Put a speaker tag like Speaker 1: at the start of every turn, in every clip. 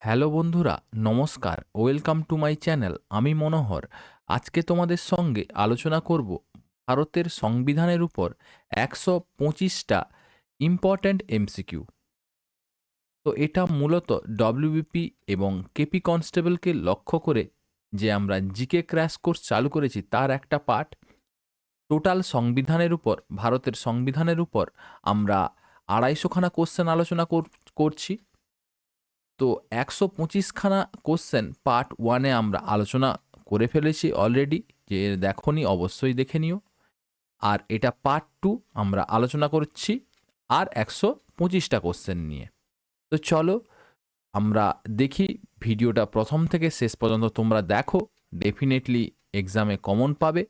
Speaker 1: Hello বন্ধুরা, নমস্কার। Welcome to my channel, আমি মনোহর। আজকে তোমাদের সঙ্গে আলোচনা করব ভারতের সংবিধানের উপর একশো পঁচিশটা ইম্পর্ট্যান্ট এমসিকিউ তো এটা মূলত ডব্লিউবিপি এবং কেপি কনস্টেবলকে লক্ষ্য করে যে আমরা জিকে ক্র্যাশ কোর্স চালু করেছি, তার একটা পার্ট টোটাল সংবিধানের উপর, ভারতের সংবিধানের উপর আমরা আড়াইশোখানা কোশ্চেন আলোচনা কর- করছি। তো একশো পঁচিশখানা কোশ্চেন পার্ট ওয়ানে আমরা আলোচনা করে ফেলেছি অলরেডি যে দেখনি অবশ্যই দেখে নিও। আর এটা পার্ট টু আমরা আলোচনা করছি আর একশো পঁচিশটা কোশ্চেন নিয়ে। তো চলো আমরা দেখি ভিডিওটা প্রথম থেকে শেষ পর্যন্ত তোমরা দেখো ডেফিনেটলি এক্সামে কমন পাবে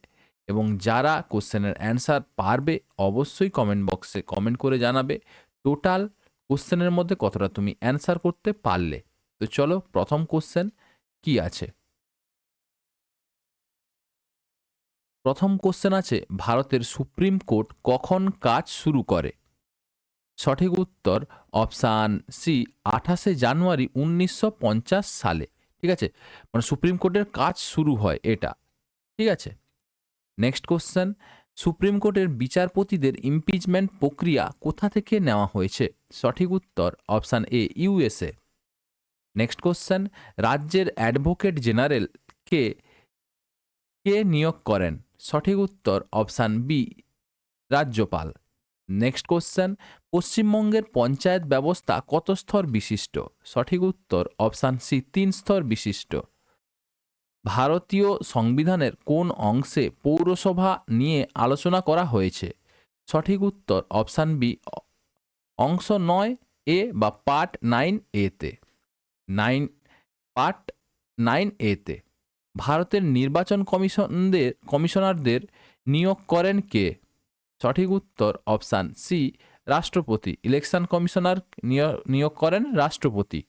Speaker 1: এবং যারা কোশ্চেনের অ্যান্সার পারবে অবশ্যই কমেন্ট বক্সে কমেন্ট করে জানাবে। টোটাল কোশ্চেনের মধ্যে কতটা তুমি অ্যান্সার করতে পারলে? তো চলো প্রথম কোশ্চেন কি আছে? প্রথম কোশ্চেন আছে, ভারতের সুপ্রিম কোর্ট কখন কাজ শুরু করে? সঠিক উত্তর অপশান সি আঠাশে জানুয়ারি উনিশশো পঞ্চাশ সালে। ঠিক আছে? মানে সুপ্রিম কোর্টের কাজ শুরু হয় এটা। ঠিক আছে? নেক্সট কোশ্চেন সুপ্রিম কোর্টের বিচারপতিদের ইমপিচমেন্ট প্রক্রিয়া কোথা থেকে নেওয়া হয়েছে? সঠিক উত্তর option A USA next question, রাজ্যের অ্যাডভোকেট জেনারেল কে কে নিয়োগ করেন? সঠিক উত্তর অপশান বি, রাজ্যপাল। নেক্সট কোশ্চেন, পশ্চিমবঙ্গের পঞ্চায়েত ব্যবস্থা কত স্তর বিশিষ্ট? সঠিক উত্তর অপশান সি, তিন স্তর বিশিষ্ট। ভারতীয় সংবিধানের কোন অংশে পৌরসভা নিয়ে আলোচনা করা হয়েছে? সঠিক উত্তর অপশান বি, অংশ নয় এ বা পার্ট নাইন এতে নাইন, পার্ট নাইন এতে ভারতের নির্বাচন কমিশনদের, কমিশনারদের নিয়োগ করেন কে? সঠিক উত্তর অপশান সি, রাষ্ট্রপতি। ইলেকশন কমিশনার নিয়- নিয়োগ করেন রাষ্ট্রপতি।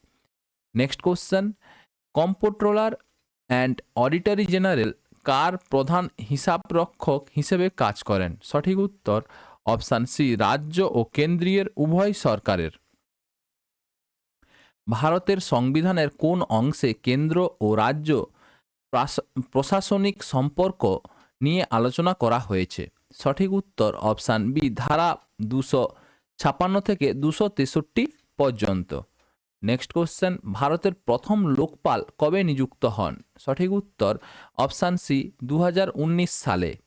Speaker 1: Next question, comptroller and auditor general কার প্রধান হিসাবরক্ষক হিসেবে কাজ করেন? সঠিক উত্তর অপশান সি রাজ্য ও কেন্দ্রীয় উভয় সরকারের। ভারতের সংবিধানের কোন অংশে কেন্দ্র ও রাজ্য প্রশাসনিক সম্পর্ক নিয়ে আলোচনা করা হয়েছে? সঠিক উত্তর অপশান বি ধারা দুশো ছাপান্ন থেকে দুশো তেষট্টি পর্যন্ত। নেক্সট কোশ্চেন ভারতের প্রথম লোকপাল কবে নিযুক্ত হন? সঠিক উত্তর অপশান সি দু হাজার উনিশ সালে।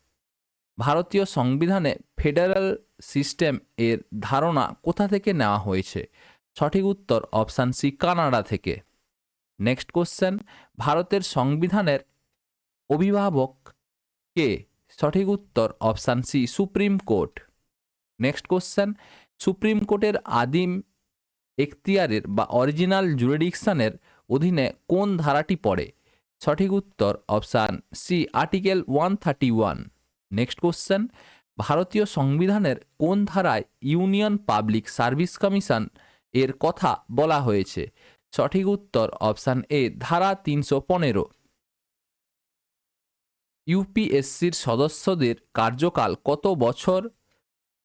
Speaker 1: ভারতীয় সংবিধানে ফেডারেল সিস্টেম এর ধারণা কোথা থেকে নেওয়া হয়েছে? সঠিক উত্তর অপশান সি কানাডা থেকে। নেক্সট কোশ্চেন ভারতের সংবিধানের অভিভাবক কে? সঠিক উত্তর option C supreme court. Next question supreme কোর্টের আদিম এখতিয়ারের বা অরিজিনাল জুরিডিকশনের অধীনে কোন ধারাটি পড়ে? সঠিক উত্তর option C, article one thirty one. Next question. ভারতীয় সংবিধানের কোন ধারায় ইউনিয়ন পাবলিক সার্ভিস কমিশন এর কথা বলা হয়েছে? সঠিক উত্তর অপশান এ, ধারা তিনশো পনেরো। ইউপিএসসির সদস্যদের কার্যকাল কত বছর?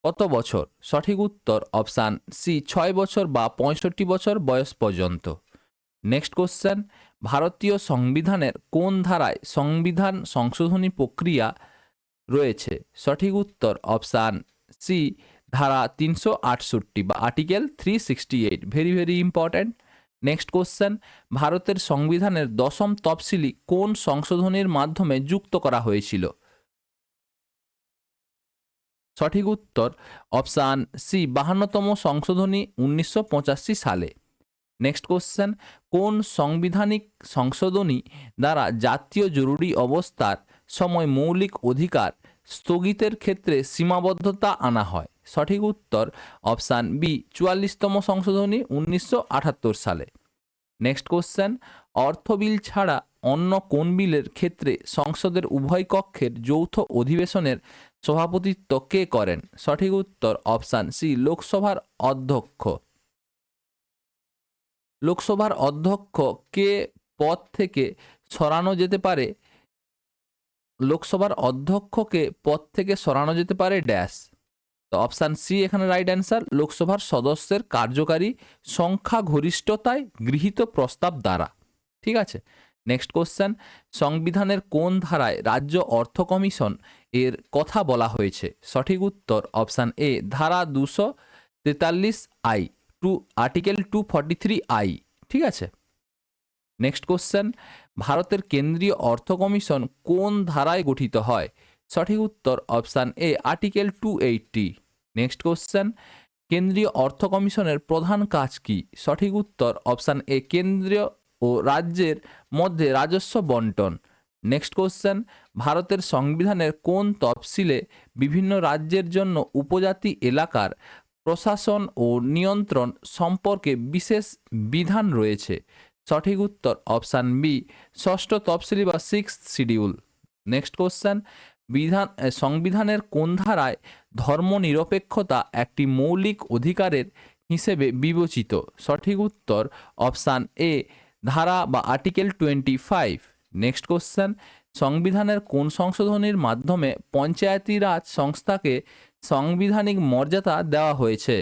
Speaker 1: কত বছর? সঠিক উত্তর অপশান সি, ছয় বছর বা পঁয়ষট্টি বছর বয়স পর্যন্ত। নেক্সট কোশ্চেন, ভারতীয় সংবিধানের কোন ধারায় সংবিধান সংশোধনী প্রক্রিয়া রয়েছে? সঠিক উত্তর অপশান সি, ধারা তিনশো আটষট্টি বা article three sixty eight. Very very important. Next question, ভারতের সংবিধানের দশম তফসিলি কোন সংশোধনীর মাধ্যমে যুক্ত করা হয়েছিল? সঠিক উত্তর, অপশান সি, বাহান্নতম সংশোধনী উনিশশো পঁচাশি সালে। নেক্সট কোশ্চেন, কোন সাংবিধানিক সংশোধনী দ্বারা জাতীয় জরুরি অবস্থার সময় মৌলিক অধিকার স্থগিতের ক্ষেত্রে সীমাবদ্ধতা আনা হয়? সঠিক উত্তর, অপশান বি, চুয়াল্লিশতম সংশোধনী উনিশশো আটাত্তর সালে। নেক্সট কোশ্চেন, অর্থ বিল ছাড়া অন্য কোন বিলের ক্ষেত্রে সংসদের উভয় কক্ষের যৌথ অধিবেশনের সভাপতিত্ব কে করেন? সঠিক উত্তর অপশান সি, লোকসভার অধ্যক্ষ। লোকসভার অধ্যক্ষ কে পদ থেকে সরানো যেতে পারে? লোকসভার অধ্যক্ষকে পদ থেকে সরানো যেতে পারে? ড্যাশ। তো অপশান সি, এখানে রাইট অ্যান্সার, লোকসভার সদস্যের কার্যকারী সংখ্যা সংখ্যাগরিষ্ঠতায় গৃহীত প্রস্তাব দ্বারা। ঠিক আছে? নেক্সট কোশ্চেন, সংবিধানের কোন ধারায় রাজ্য অর্থ কমিশন এর কথা বলা হয়েছে। সঠিক উত্তর অপশান এ, ধারা দুশো তেতাল্লিশ I, two, article two forty three I, ঠিক আছে? নেক্সট কোশ্চেন, ভারতের কেন্দ্রীয় অর্থ কমিশন কোন ধারায় গঠিত হয়? সঠিক উত্তর option A, article two eighty. Next question, কেন্দ্রীয় অর্থ কমিশনের প্রধান কাজ কি? সঠিক উত্তর অপশান এ, কেন্দ্রীয় ও রাজ্যের মধ্যে রাজস্ব বন্টন। নেক্সট কোশ্চেন ভারতের সংবিধানের কোন তফসিলে বিভিন্ন রাজ্যের জন্য উপজাতি এলাকার প্রশাসন ও নিয়ন্ত্রণ সম্পর্কে বিশেষ বিধান রয়েছে? সঠিক উত্তর অপশান বি ষষ্ঠ তফসিলি বা সিক্স শিডিউল নেক্সট কোশ্চেন বিধান সংবিধানের কোন ধারায় ধর্মনিরপেক্ষতা একটি মৌলিক অধিকারের হিসেবে বিবেচিত? সঠিক উত্তর অপশান এ ধারা বা article twenty five next question সংবিধানের কোন সংশোধনীর মাধ্যমে পঞ্চায়েতি রাজ সংস্থাকে সাংবিধানিক মর্যাদা দেওয়া হয়েছে?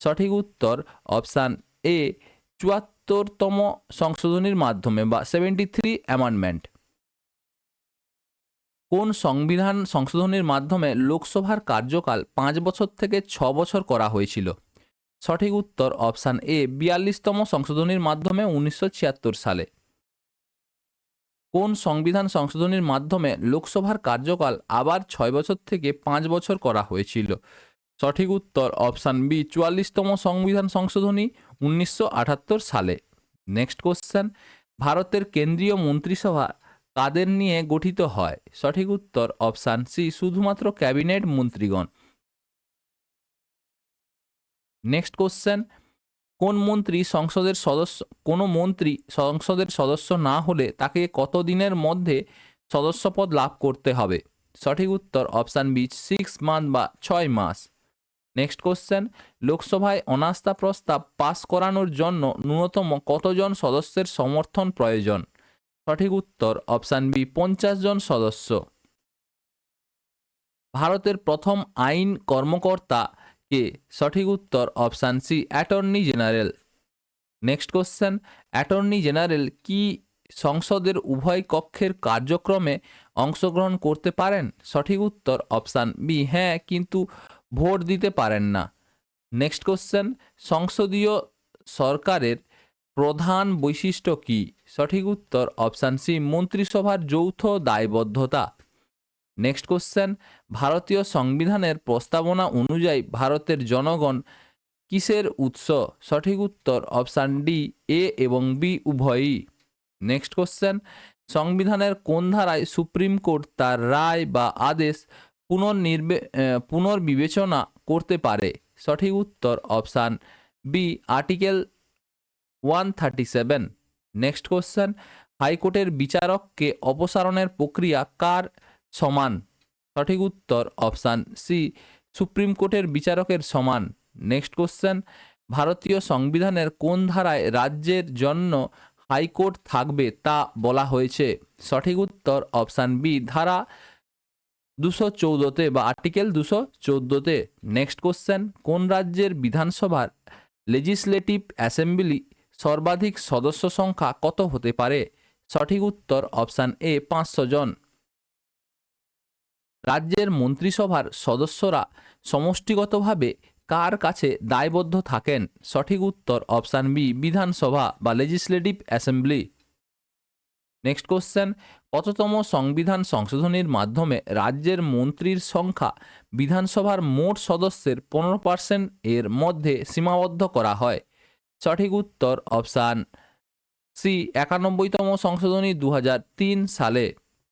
Speaker 1: সঠিক উত্তর অপশান এ চুয়াত্তরতম সংশোধনীর মাধ্যমে বা সেভেন্টি থ্রি অ্যামেন্ডমেন্ট কোন সংবিধান সংশোধনীর মাধ্যমে লোকসভার কার্যকাল পাঁচ বছর থেকে ছ বছর করা হয়েছিল? সঠিক উত্তর অপশান এ বিয়াল্লিশতম সংশোধনীর মাধ্যমে উনিশশো ছিয়াত্তর সালে। কোন সংবিধান সংশোধনীর মাধ্যমে লোকসভার কার্যকাল আবার ছয় বছর থেকে পাঁচ বছর করা হয়েছিল? সঠিক উত্তর অপশান বি, চুয়াল্লিশতম সংবিধান সংশোধনী, উনিশশো আটাত্তর সালে। নেক্সট কোশ্চেন, ভারতের কেন্দ্রীয় মন্ত্রিসভা কাদের নিয়ে গঠিত হয়? সঠিক উত্তর অপশান সি, শুধুমাত্র ক্যাবিনেট মন্ত্রীগণ। নেক্সট কোশ্চেন কোন মন্ত্রী সংসদের সদস্য, কোনো মন্ত্রী সংসদের সদস্য না হলে তাকে কত দিনের মধ্যে সদস্যপদ লাভ করতে হবে? সঠিক উত্তর অপশান বি সিক্স মান্থ বা ছয় মাস। নেক্সট কোশ্চেন লোকসভায় অনাস্থা প্রস্তাব পাস করানোর জন্য ন্যূনতম কতজন সদস্যের সমর্থন প্রয়োজন? সঠিক উত্তর অপশান বি, পঞ্চাশ জন সদস্য। ভারতের প্রথম আইন কর্মকর্তা কে? সঠিক উত্তর option C, attorney general. Next question, attorney general কি সংসদের উভয় কক্ষের কার্যক্রমে অংশগ্রহণ করতে পারেন? সঠিক উত্তর অপশান বি হ্যাঁ কিন্তু ভোট দিতে পারেন না। নেক্সট কোশ্চেন, সংসদীয় সরকারের প্রধান বৈশিষ্ট্য কি? সঠিক উত্তর অপশান সি, মন্ত্রিসভার যৌথ দায়বদ্ধতা। নেক্সট কোশ্চেন ভারতীয় সংবিধানের প্রস্তাবনা অনুযায়ী ভারতের জনগণ কিসের উৎস? সঠিক উত্তর অপশান ডি এ এবং বি উভয়ই। নেক্সট কোশ্চেন সংবিধানের কোন ধারায় সুপ্রিম কোর্ট তার রায় বা আদেশ পুনর্নির্বে পুনর্বিবেচনা করতে পারে? সঠিক উত্তর option B article one thirty seven next question হাইকোর্টের বিচারককে অপসারণের প্রক্রিয়া কার সমান। সঠিক উত্তর অপশান সি, সুপ্রিম কোর্টের বিচারকের সমান। নেক্সট কোশ্চেন, ভারতীয় সংবিধানের কোন ধারায় রাজ্যের জন্য হাইকোর্ট থাকবে তা বলা হয়েছে? সঠিক উত্তর অপশান বি, ধারা দুশো চৌদ্দতে বা আর্টিকেল দুশো চৌদ্দতে। নেক্সট কোশ্চেন, কোন রাজ্যের বিধানসভার লেজিসলেটিভ অ্যাসেম্বলি সর্বাধিক সদস্য সংখ্যা কত হতে পারে? সঠিক উত্তর অপশান এ, পাঁচশো জন। রাজ্যের মন্ত্রিসভার সদস্যরা সমষ্টিগতভাবে কার কাছে দায়বদ্ধ থাকেন? সঠিক উত্তর অপশান বি, বিধানসভা বা লেজিসলেটিভ অ্যাসেম্বলি নেক্সট কোশ্চেন কততম সংবিধান সংশোধনীর মাধ্যমে রাজ্যের মন্ত্রীর সংখ্যা বিধানসভার মোট সদস্যের পনেরো পার্সেন্ট এর মধ্যে সীমাবদ্ধ করা হয়? সঠিক উত্তর অপশান সি, একানব্বইতম সংশোধনী দু হাজার তিন সালে।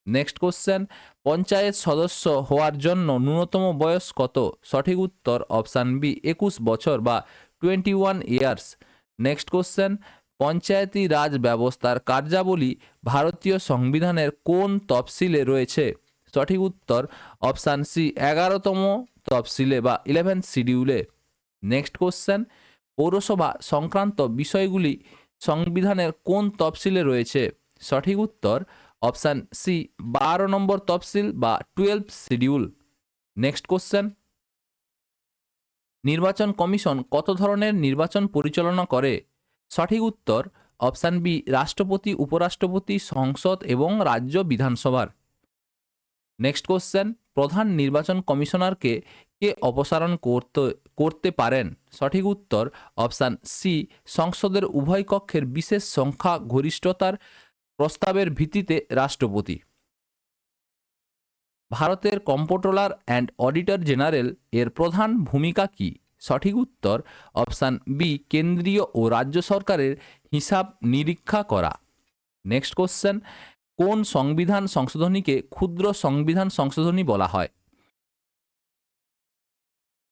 Speaker 1: নেক্সট কোশ্চেন পঞ্চায়েত সদস্য হওয়ার জন্য ন্যূনতম বয়স কত? সঠিক উত্তর অপশান বি, একুশ বছর বা twenty one years. Next question, Panchayati Raj ব্যবস্থার কার্যাবলী ভারতীয় সংবিধানের কোন তফসিলে রয়েছে? সঠিক উত্তর অপশান সি, এগারোতম তফসিলে বা ইলেভেন শিডিউলে। নেক্সট কোশ্চেন, পৌরসভা সংক্রান্ত বিষয়গুলি সংবিধানের কোন তফসিলে রয়েছে? সঠিক উত্তর অপশান সি, বারো নম্বর তফসিল বা টুয়েলভ শিডিউল। Next question. নির্বাচন কমিশন কত ধরনের নির্বাচন পরিচালনা করে? সঠিক উত্তর, অপশান বি, রাষ্ট্রপতি, উপরাষ্ট্রপতি, সংসদ এবং রাজ্য বিধানসভার। নেক্সট কোশ্চেন, প্রধান নির্বাচন কমিশনারকে কে অপসারণ করতে করতে পারেন? সঠিক উত্তর, অপশান সি, সংসদের উভয় কক্ষের বিশেষ সংখ্যা গরিষ্ঠতার প্রস্তাবের ভিত্তিতে রাষ্ট্রপতি। ভারতের কম্পোট্রোলার অ্যান্ড অডিটর জেনারেল এর প্রধান ভূমিকা কি? সঠিক উত্তর অপশান বি, কেন্দ্রীয় ও রাজ্য সরকারের হিসাব নিরীক্ষা করা। নেক্সট কোশ্চেন, কোন সংবিধান সংশোধনীকে ক্ষুদ্র সংবিধান সংশোধনী বলা হয়?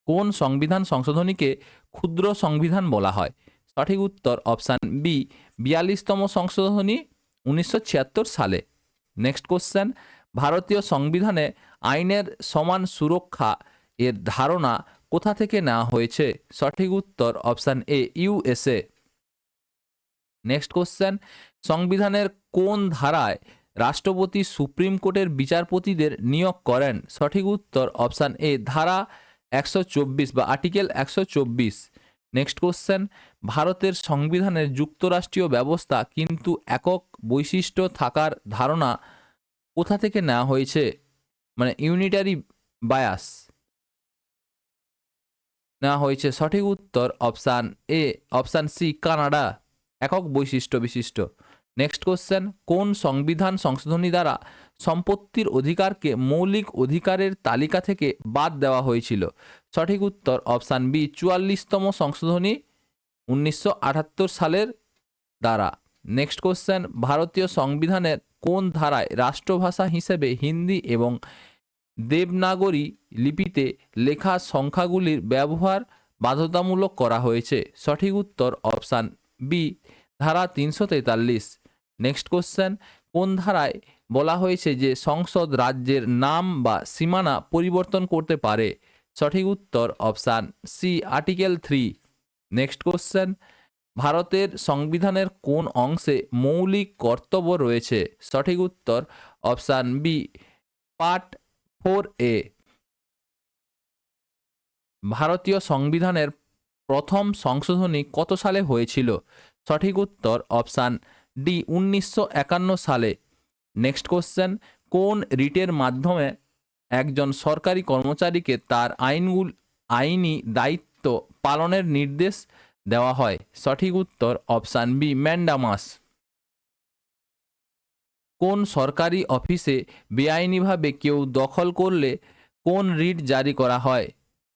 Speaker 1: কোন সংবিধান সংশোধনীকে ক্ষুদ্র সংবিধান বলা হয়? সঠিক উত্তর অপশান বি, বিয়াল্লিশতম সংশোধনী উনিশশো ছিয়াত্তর সালে। নেক্সট কোশ্চেন ভারতীয় সংবিধানে আইনের সমান সুরক্ষা এর ধারণা কোথা থেকে নেওয়া হয়েছে? সঠিক উত্তর option A USA next question সংবিধানের কোন ধারায় রাষ্ট্রপতি সুপ্রিম কোর্টের বিচারপতিদের নিয়োগ করেন? সঠিক উত্তর অপশান এ ধারা একশো চব্বিশ বা আর্টিকেল একশো চব্বিশ। নেক্সট কোশ্চেন ভারতের সংবিধানের যুক্তরাষ্ট্রীয় ব্যবস্থা কিন্তু একক বৈশিষ্ট্য থাকার ধারণা কোথা থেকে নেওয়া হয়েছে? মানে ইউনিটারি বায়াস নেওয়া হয়েছে। সঠিক উত্তর option A option C Canada. একক বৈশিষ্ট্য বিশিষ্ট। নেক্সট কোশ্চেন কোন সংবিধান সংশোধনী দ্বারা সম্পত্তির অধিকারকে মৌলিক অধিকারের তালিকা থেকে বাদ দেওয়া হয়েছিল। সঠিক উত্তর অপশান বি, চুয়াল্লিশতম সংশোধনী উনিশশো আটাত্তর সালের দ্বারা। নেক্সট কোশ্চেন ভারতীয় সংবিধানের কোন ধারায় রাষ্ট্রভাষা হিসেবে হিন্দি এবং দেবনাগরী লিপিতে লেখা সংখ্যাগুলির ব্যবহার বাধ্যতামূলক করা হয়েছে? সঠিক উত্তর অপশান বি, ধারা তিনশো তেতাল্লিশ। নেক্সট কোশ্চেন কোন ধারায় বলা হয়েছে যে সংসদ রাজ্যের নাম বা সীমানা পরিবর্তন করতে পারে। সঠিক উত্তর option C, article three. Next question. ভারতের সংবিধানের কোন অংশে মৌলিক কর্তব্য রয়েছে? সঠিক উত্তর option B, part four A. ভারতীয় সংবিধানের প্রথম সংশোধনী কত সালে হয়েছিল? সঠিক উত্তর অপশান ডি, উনিশশো একান্ন সালে। নেক্সট কোশ্চেন কোন রিটের মাধ্যমে একজন সরকারি কর্মচারীকে তার আইনগুল, আইনি দায়িত্ব পালনের নির্দেশ দেওয়া হয়? সঠিক উত্তর অপশান বি ম্যান্ডামাস কোন সরকারি অফিসে বেআইনিভাবে কেউ দখল করলে কোন রিট জারি করা হয়?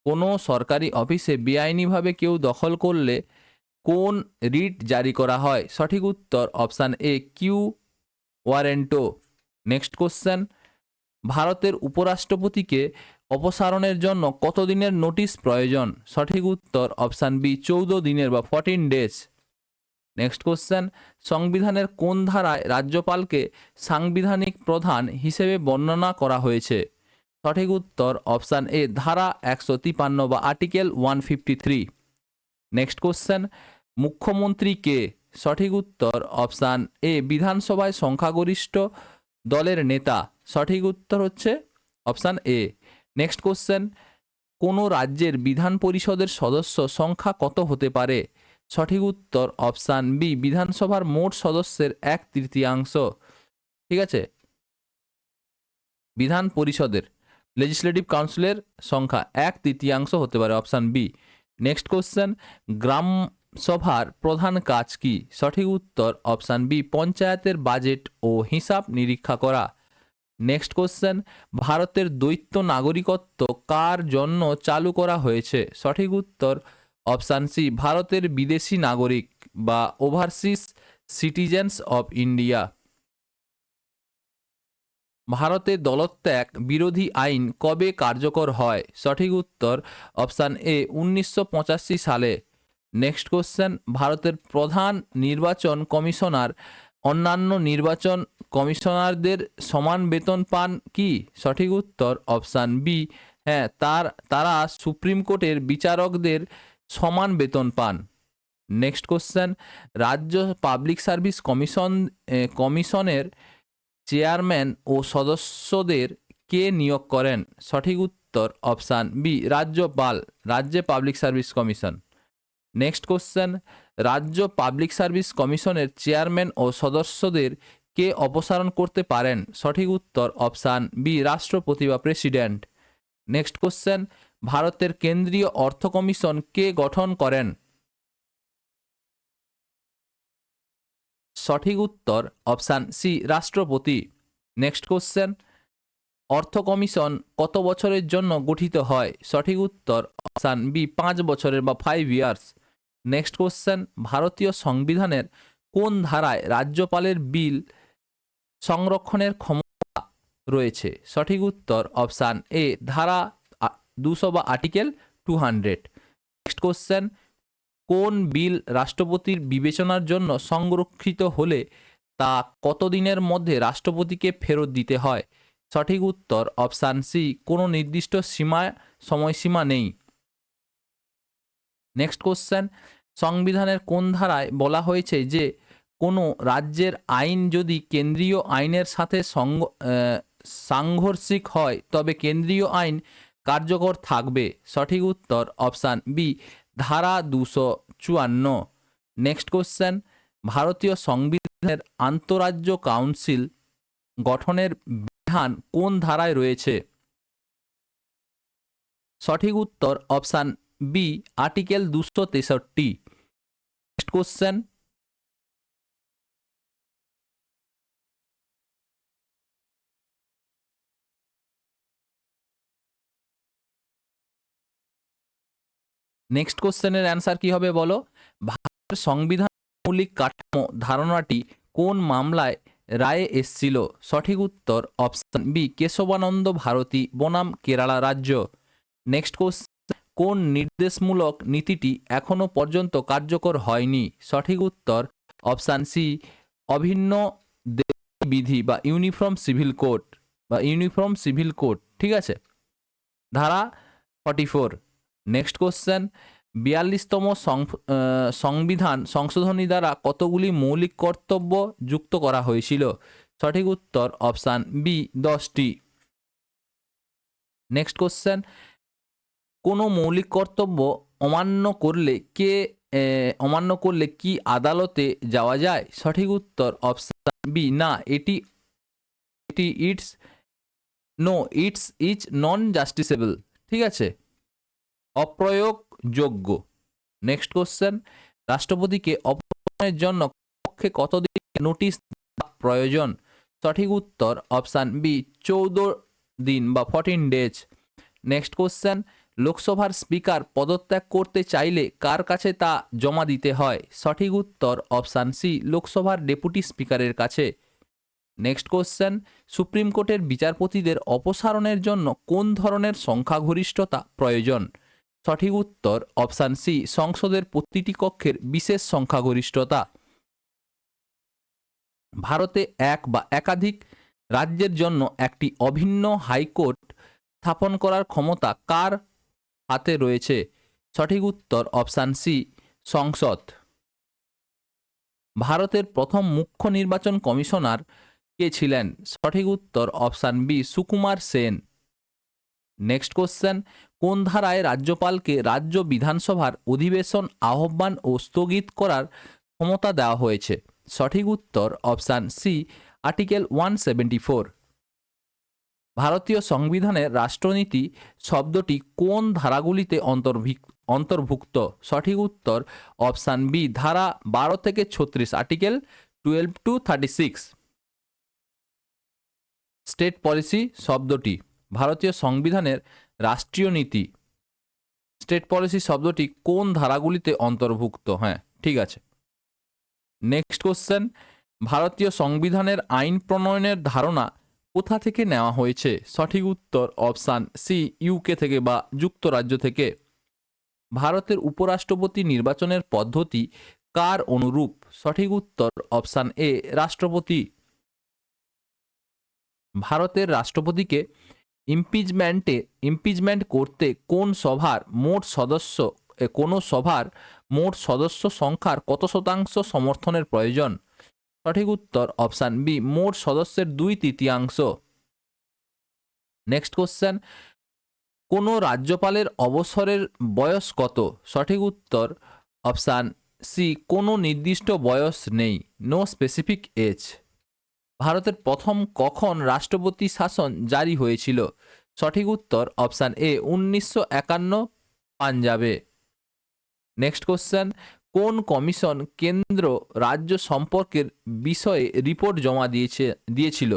Speaker 1: কোনো সরকারি অফিসে বেআইনিভাবে কেউ দখল করলে কোন রিট জারি করা হয়? সঠিক উত্তর option A quo warranto next question. ভারতের উপরাষ্ট্রপতিকে অপসারণের জন্য কত দিনের নোটিশ প্রয়োজন? সঠিক উত্তর অপশান বি, চৌদ্দ দিনের বা ফর্টিন ডেজ নেক্সট কোশ্চেন। সংবিধানের কোন ধারায় রাজ্যপালকে সাংবিধানিক প্রধান হিসেবে বর্ণনা করা হয়েছে? সঠিক উত্তর অপশান এ, ধারা একশো তিপান্ন বা article one fifty three. Next question. মুখ্যমন্ত্রী কে সঠিক উত্তর অপশান এ, বিধানসভায় সংখ্যাগরিষ্ঠ দলের নেতা। সঠিক উত্তর হচ্ছে অপশান এ। নেক্সট কোশ্চেন কোনো রাজ্যের বিধান পরিষদের সদস্য সংখ্যা কত হতে পারে? সঠিক উত্তর অপশান বি, বিধানসভার মোট সদস্যের এক তৃতীয়াংশ। ঠিক আছে? বিধান পরিষদের লেজিসলেটিভ কাউন্সিলের সংখ্যা এক তৃতীয়াংশ হতে পারে অপশান বি। নেক্সট কোশ্চেন গ্রাম সভার প্রধান কাজ কি? সঠিক উত্তর অপশান বি, পঞ্চায়েতের বাজেট ও হিসাব নিরীক্ষা করা। নেক্সট কোশ্চেন, ভারতের দ্বৈত নাগরিকত্ব কার জন্য চালু করা হয়েছে? সঠিক উত্তর অপশান সি, ভারতের বিদেশি নাগরিক বা ওভারসিস সিটিজেন্স অব ইন্ডিয়া। ভারতে দলত্যাগ বিরোধী আইন কবে কার্যকর হয়? সঠিক উত্তর অপশান এ, উনিশশো পঁচাশি সালে। নেক্সট কোশ্চেন ভারতের প্রধান নির্বাচন কমিশনার, অন্যান্য নির্বাচন কমিশনারদের সমান বেতন পান কি? সঠিক উত্তর অপশান বি হ্যাঁ তার, তারা সুপ্রিম কোর্টের বিচারকদের সমান বেতন পান। নেক্সট কোশ্চেন রাজ্য পাবলিক সার্ভিস কমিশন কমিশনের চেয়ারম্যান ও সদস্যদের কে নিয়োগ করেন? সঠিক উত্তর অপশান বি রাজ্যপাল, রাজ্যে public service commission next question রাজ্য পাবলিক সার্ভিস কমিশনের চেয়ারম্যান ও সদস্যদের কে অপসারণ করতে পারেন? সঠিক উত্তর অপশান বি রাষ্ট্রপতি বা প্রেসিডেন্ট নেক্সট কোশ্চেন ভারতের কেন্দ্রীয় অর্থ কমিশন কে গঠন করেন? সঠিক উত্তর অপশান সি রাষ্ট্রপতি। নেক্সট কোশ্চেন অর্থ কমিশন কত বছরের জন্য গঠিত হয়? সঠিক উত্তর অপশান বি পাঁচ বছরের বা ফাইভ ইয়ার্স নেক্সট কোশ্চেন ভারতীয় সংবিধানের কোন ধারায় রাজ্যপালের বিল সংরক্ষণের ক্ষমতা রয়েছে? সঠিক উত্তর অপশান এ ধারা দুশো বা article two hundred next question কোন বিল রাষ্ট্রপতির বিবেচনার জন্য সংরক্ষিত হলে তা কতদিনের মধ্যে রাষ্ট্রপতিকে ফেরত দিতে হয়? সঠিক উত্তর অপশান সি কোনো নির্দিষ্ট সীমা সময়সীমা নেই। নেক্সট কোশ্চেন সংবিধানের কোন ধারায় বলা হয়েছে যে কোনো রাজ্যের আইন যদি কেন্দ্রীয় আইনের সাথে সাংঘর্ষিক হয়, তবে কেন্দ্রীয় আইন কার্যকর থাকবে? সঠিক উত্তর অপশান বি ধারা দুশো চুয়ান্ন। নেক্সট কোশ্চেন ভারতীয় সংবিধানের আন্তরাজ্য কাউন্সিল গঠনের বিধান কোন ধারায় রয়েছে? সঠিক উত্তর অপশান বি আর্টিকেল দুশো তেষট্টি। নেক্সট কোশ্চেন নেক্সট কোশ্চেনের অ্যান্সার কি হবে বলো? ভারতের সংবিধান মৌলিক কাঠামো ধারণাটি কোন মামলায় রায়ে এসছিল? সঠিক উত্তর অপশন বি কেশবানন্দ ভারতী, বনাম কেরালা রাজ্য। নেক্সট কোশ্চেন কোন নির্দেশমূলক নীতিটি এখনও পর্যন্ত কার্যকর হয়নি? সঠিক উত্তর, অপশান সি, অভিন্ন বিধি বা ইউনিফর্ম সিভিল কোড বা ইউনিফর্ম সিভিল কোড, ঠিক আছে? ধারা ফর্টি ফোর, নেক্সট কোশ্চেন, বিয়াল্লিশতম সংবিধান সংশোধনী দ্বারা কতগুলি মৌলিক কর্তব্য যুক্ত করা হয়েছিল? সঠিক উত্তর, অপশান বি, দশটি। নেক্সট কোশ্চেন কোনো মৌলিক কর্তব্য অমান্য করলে কে অমান্য করলে কি আদালতে যাওয়া যায়? সঠিক উত্তর অপশান বি, না, এটি এটি it's, no, it's is non justiciable ঠিক আছে? অপ্রয়োগযোগ্য। Next question. রাষ্ট্রপতিকে অপসারণের জন্য পক্ষে কতদিন নোটিশ প্রয়োজন? সঠিক উত্তর অপশান বি, চৌদ্দ দিন বা ফর্টিন ডেজ নেক্সট কোশ্চেন। লোকসভার স্পিকার পদত্যাগ করতে চাইলে কার কাছে তা জমা দিতে হয়? সঠিক উত্তর অপশান সি, লোকসভার ডেপুটি স্পিকারের কাছে। নেক্সট কোশ্চেন, সুপ্রিম কোর্টের বিচারপতিদের অপসারণের জন্য কোন ধরনের সংখ্যাগরিষ্ঠতা প্রয়োজন? সঠিক উত্তর অপশান সি, সংসদের প্রতিটি কক্ষের বিশেষ সংখ্যাগরিষ্ঠতা। ভারতে এক বা একাধিক রাজ্যের জন্য একটি অভিন্ন হাইকোর্ট স্থাপন করার ক্ষমতা কার হাতে রয়েছে। সঠিক উত্তর অপশান সি সংসদ। ভারতের প্রথম মুখ্য নির্বাচন কমিশনার কে ছিলেন? সঠিক উত্তর option B Sukumar Sen. Next question কোন ধারায় রাজ্যপালকে রাজ্য বিধানসভার অধিবেশন আহ্বান ও স্থগিত করার ক্ষমতা দেওয়া হয়েছে? সঠিক উত্তর option C article one seventy four. ভারতীয় সংবিধানের রাষ্ট্রনীতি শব্দটি কোন ধারাগুলিতে অন্তর্ভুক্ত অন্তর্ভুক্ত? সঠিক উত্তর অপশান বি, ধারা বারো থেকে ছত্রিশ, article twelve to thirty six. State policy শব্দটি, ভারতীয় সংবিধানের রাষ্ট্রীয় নীতি। স্টেট পলিসি শব্দটি কোন ধারাগুলিতে অন্তর্ভুক্ত? হ্যাঁ ঠিক আছে। নেক্সট কোশ্চেন, ভারতীয় সংবিধানের আইন প্রণয়নের ধারণা কোথা থেকে নেওয়া হয়েছে? সঠিক উত্তর অপশান সি ইউকে থেকে বা যুক্তরাজ্য থেকে। ভারতের উপরাষ্ট্রপতি নির্বাচনের পদ্ধতি কার অনুরূপ? সঠিক উত্তর অপশান এ রাষ্ট্রপতি। ভারতের রাষ্ট্রপতিকে ইমপিচমেন্টে ইমপিচমেন্ট করতে কোন সভার মোট সদস্য কোনো সভার মোট সদস্য সংখ্যার কত শতাংশ সমর্থনের প্রয়োজন? সঠিক উত্তর অপশান বি, মোট সদস্যের দুই তৃতীয়াংশ। নেক্সট কোশ্চেন কোনো রাজ্যপালের অবসরের বয়স কত? সঠিক উত্তর অপশান সি কোনো নির্দিষ্ট বয়স নেই নো স্পেসিফিক এজ ভারতের প্রথম কখন রাষ্ট্রপতি শাসন জারি হয়েছিল? সঠিক উত্তর অপশান এ উনিশশো একান্ন, পাঞ্জাবে। নেক্সট কোশ্চেন কোন কমিশন কেন্দ্র রাজ্য সম্পর্কের বিষয়ে রিপোর্ট জমা দিয়েছে, দিয়েছিল?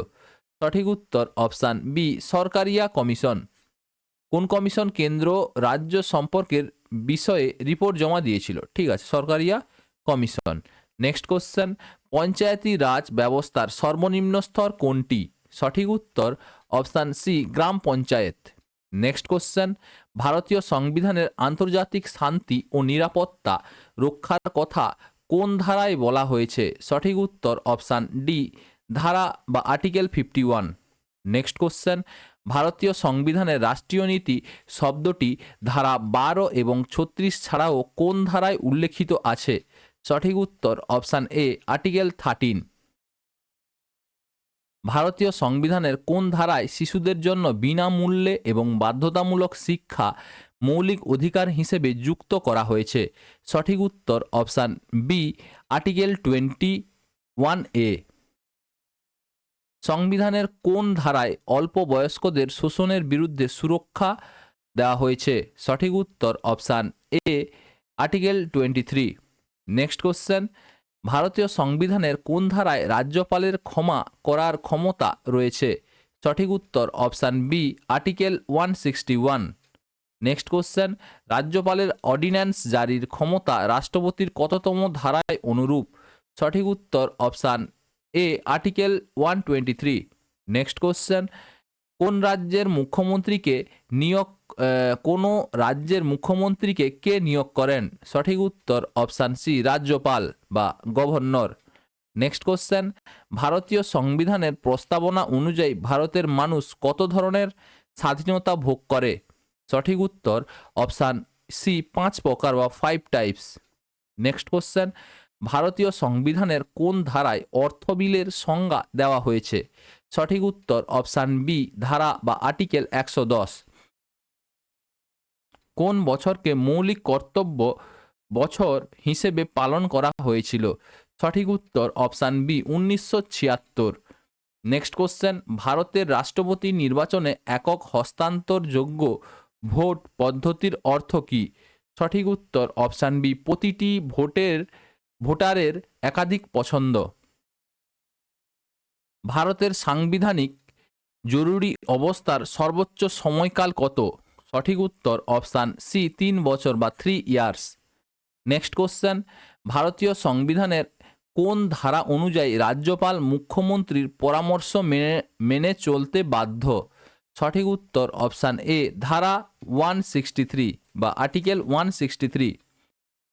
Speaker 1: সঠিক উত্তর অপশান বি, সরকারিয়া কমিশন। কোন কমিশন কেন্দ্র রাজ্য সম্পর্কের বিষয়ে রিপোর্ট জমা দিয়েছিল? ঠিক আছে, Sarkaria commission. Next question, Panchayati Raj ব্যবস্থার সর্বনিম্ন স্তর কোনটি? সঠিক উত্তর অপশান সি, গ্রাম পঞ্চায়েত। নেক্সট কোশ্চেন ভারতীয় সংবিধানের আন্তর্জাতিক শান্তি ও নিরাপত্তা রক্ষার কথা কোন ধারায় বলা হয়েছে? সঠিক উত্তর অপশান ডি, ধারা বা article fifty one next question ভারতীয় সংবিধানের রাষ্ট্রীয় নীতি শব্দটি ধারা বারো এবং ছত্রিশ ছাড়াও কোন ধারায় উল্লেখিত আছে? সঠিক উত্তর অপশান এ, আর্টিকেল থার্টিন ভারতীয় সংবিধানের কোন ধারায় শিশুদের জন্য বিনামূল্যে এবং বাধ্যতামূলক শিক্ষা মৌলিক অধিকার হিসেবে যুক্ত করা হয়েছে? সঠিক উত্তর option B article twenty one A. সংবিধানের কোন ধারায় অল্প বয়স্কদের শোষণের বিরুদ্ধে সুরক্ষা দেওয়া হয়েছে? সঠিক উত্তর option A article twenty three. Next question ভারতীয় সংবিধানের কোন ধারায় রাজ্যপালের ক্ষমা করার ক্ষমতা রয়েছে? সঠিক উত্তর option B, article one sixty one. Next question, রাজ্যপালের অর্ডিন্যান্স জারির ক্ষমতা রাষ্ট্রপতির কততম ধারায় অনুরূপ? সঠিক উত্তর option A, article one twenty three. Next question, কোন রাজ্যের মুখ্যমন্ত্রীকে নিয়োগ কোনো রাজ্যের মুখ্যমন্ত্রীকে কে নিয়োগ করেন? সঠিক উত্তর অপশান সি, রাজ্যপাল বা গভর্নর। নেক্সট কোশ্চেন, ভারতীয় সংবিধানের প্রস্তাবনা অনুযায়ী ভারতের মানুষ কত ধরনের স্বাধীনতা ভোগ করে? সঠিক উত্তর অপশান সি, পাঁচ প্রকার বা ফাইভ টাইপস নেক্সট কোশ্চেন, ভারতীয় সংবিধানের কোন ধারায় অর্থ বিলের সংজ্ঞা দেওয়া হয়েছে? সঠিক উত্তর অপশান বি, ধারা বা আর্টিকেল একশো দশ। কোন বছরকে মৌলিক কর্তব্য বছর হিসেবে পালন করা হয়েছিল? সঠিক উত্তর অপশান বি, উনিশশো ছিয়াত্তর। নেক্সট কোশ্চেন, ভারতের রাষ্ট্রপতি নির্বাচনে একক হস্তান্তরযোগ্য ভোট পদ্ধতির অর্থ কী? সঠিক উত্তর অপশান বি, প্রতিটি ভোটের, ভোটারের একাধিক পছন্দ। ভারতের সাংবিধানিক জরুরি অবস্থার সর্বোচ্চ সময়কাল কত? সঠিক উত্তর অপশান সি তিন বছর বা থ্রি ইয়ার্স নেক্সট কোশ্চেন ভারতীয় সংবিধানের কোন ধারা অনুযায়ী রাজ্যপাল মুখ্যমন্ত্রীর পরামর্শ মেনে মেনে চলতে বাধ্য? সঠিক উত্তর অপশান এ ধারা ওয়ান সিক্সটি থ্রি বা article one sixty three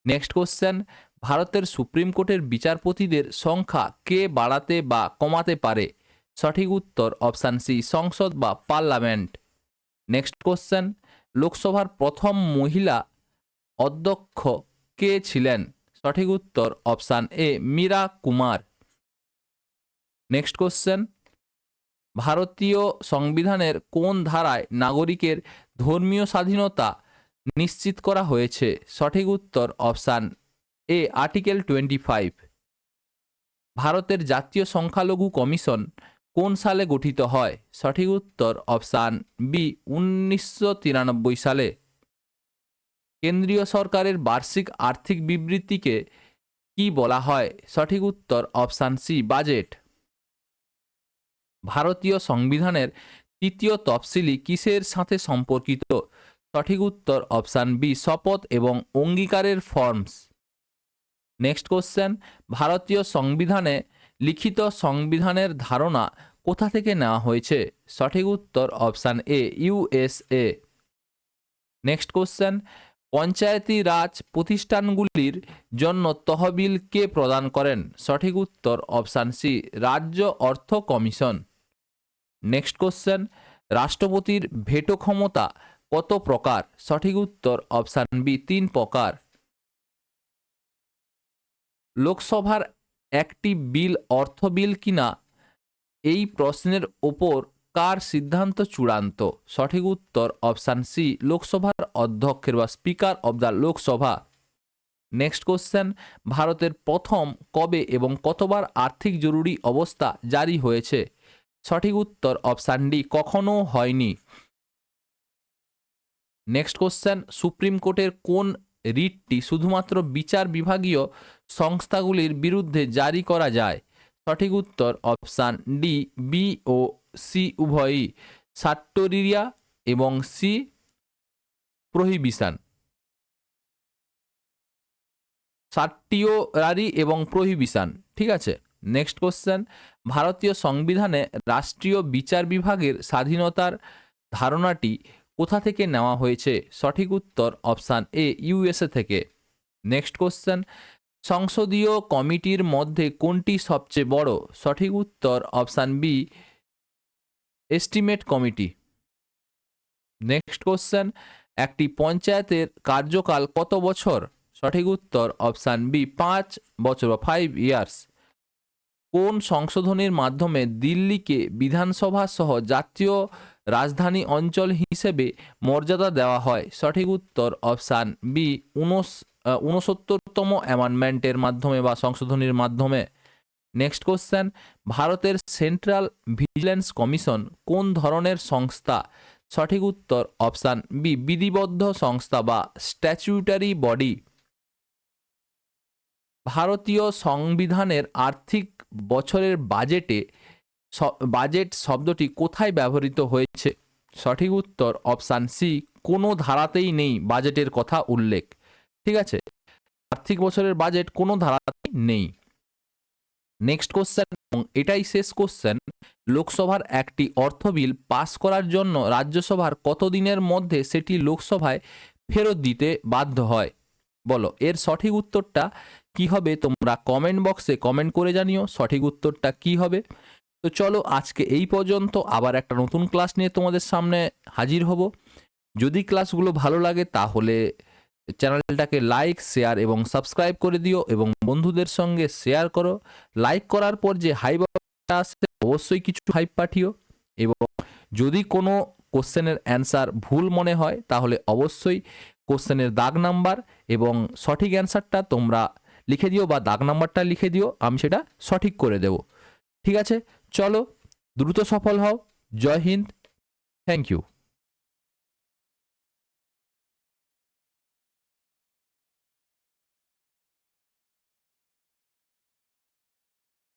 Speaker 1: next question ভারতের সুপ্রিম কোর্টের বিচারপতিদের সংখ্যা কে বাড়াতে বা কমাতে পারে? সঠিক উত্তর অপশান সি সংসদ বা পার্লামেন্ট। নেক্সট কোশ্চেন লোকসভার প্রথম মহিলা অধ্যক্ষ কে ছিলেন? সঠিক উত্তর option A, Meira Kumar. Next question. ভারতীয় সংবিধানের কোন ধারায় নাগরিকের ধর্মীয় স্বাধীনতা নিশ্চিত করা হয়েছে? সঠিক উত্তর option A, article twenty five. ভারতের জাতীয় সংখ্যালঘু কমিশন কোন সালে গঠিত হয়? সঠিক উত্তর অপশান বি, উনিশশো তিরানব্বই সালে। কেন্দ্রীয় সরকারের বার্ষিক আর্থিক বিবৃতিকে কি বলা হয়? সঠিক উত্তর অপশান সি, বাজেট। ভারতীয় সংবিধানের তৃতীয় তফসিলি কিসের সাথে সম্পর্কিত? সঠিক উত্তর অপশান বি, শপথ এবং অঙ্গীকারের ফর্মস। নেক্সট কোশ্চেন, ভারতীয় সংবিধানে লিখিত সংবিধানের ধারণা কোথা থেকে নেওয়া হয়েছে? সঠিক উত্তর option A USA next question, Panchayati Raj প্রতিষ্ঠানগুলির জন্য তহবিল কে প্রদান করেন? সঠিক উত্তর অপশান সি, রাজ্য অর্থ কমিশন। নেক্সট কোশ্চেন, রাষ্ট্রপতির ভেটো ক্ষমতা কত প্রকার? সঠিক উত্তর অপশান বি, তিন প্রকার। লোকসভার একটি বিল অর্থ বিল কিনা? এই প্রশ্নের ওপর কার সিদ্ধান্ত চূড়ান্ত? সঠিক উত্তর অপশান সি লোকসভার অধ্যক্ষের বা speaker of the Lok Sabha. Next question, ভারতের প্রথম কবে এবং কতবার আর্থিক জরুরি অবস্থা জারি হয়েছে? সঠিক উত্তর অপশান ডি কখনো হয়নি। নেক্সট কোশ্চেন, সুপ্রিম কোর্টের কোন রিটটি শুধুমাত্র বিচার বিভাগীয় সংস্থাগুলির বিরুদ্ধে জারি করা যায়। সঠিক উত্তর অপশান ডি, বি ও সি উভয়ই। সাট্টোরিয়া এবং সি প্রহিবিশন। সাট্টিওরারি এবং প্রহিবিশন, ঠিক আছে? Next question. ভারতীয় সংবিধানে রাষ্ট্রীয় বিচার বিভাগের স্বাধীনতার ধারণাটি কোথা থেকে নেওয়া হয়েছে? সঠিক উত্তর অপশান এ, ইউএসএ থেকে। নেক্সট কোশ্চেন, সংসদীয় কমিটির মধ্যে কোনটি সবচেয়ে বড়? সঠিক উত্তর option B, estimate committee. Next question, একটি পঞ্চায়েতের কার্যকাল কত বছর? সঠিক উত্তর অপশান বি, পাঁচ বছর বা ফাইভ ইয়ার্স কোন সংশোধনীর মাধ্যমে দিল্লিকে বিধানসভা সহ জাতীয় রাজধানী অঞ্চল হিসেবে মর্যাদা দেওয়া হয়। সঠিক উত্তর অপশান বি উনস উনসত্তরতম অ্যামেন্ডমেন্টের মাধ্যমে বা সংশোধনীর মাধ্যমে। নেক্সট কোশ্চেন, ভারতের সেন্ট্রাল ভিজিলেন্স কমিশন কোন ধরনের সংস্থা? সঠিক উত্তর অপশান বি, বিধিবদ্ধ সংস্থা বা স্ট্যাচুটারি বডি। ভারতীয় সংবিধানের আর্থিক বছরের বাজেটে বাজেট শব্দটি কোথায় ব্যবহৃত হয়েছে? সঠিক উত্তর অপশান সি, কোনো ধারাতেই নেই বাজেটের কথা উল্লেখ। ঠিক আছে? আর্থিক বছরের বাজেট কোনো ধারাতেই নেই। নেক্সট কোশ্চেন, এবং এটাই শেষ কোশ্চেন, লোকসভার একটি অর্থ বিল পাস করার জন্য রাজ্যসভার কতদিনের মধ্যে সেটি লোকসভায় ফেরত দিতে বাধ্য হয়? বলো, এর সঠিক উত্তরটা কি হবে? তোমরা কমেন্ট বক্সে কমেন্ট করে জানিও সঠিক উত্তরটা কি হবে। তো চলো আজকে এই পর্যন্ত আবার একটা নতুন ক্লাস নিয়ে তোমাদের সামনে হাজির হব। যদি ক্লাসগুলো ভালো লাগে তাহলে চ্যানেলটাকে লাইক শেয়ার এবং সাবস্ক্রাইব করে দিও এবং বন্ধুদের সঙ্গে শেয়ার করো। লাইক করার পর যে হাইপ আসে অবশ্যই কিছু হাইপ পাঠিও এবং যদি কোনো কোশ্চেনের অ্যান্সার ভুল মনে হয় তাহলে অবশ্যই কোশ্চেনের দাগ নাম্বার এবং সঠিক অ্যান্সারটা তোমরা লিখে দিও বা দাগ নাম্বারটা লিখে দিও, আমি সেটা সঠিক করে দেব। ঠিক আছে? চলো দ্রুত সফল হও। জয় হিন্দ। Thank you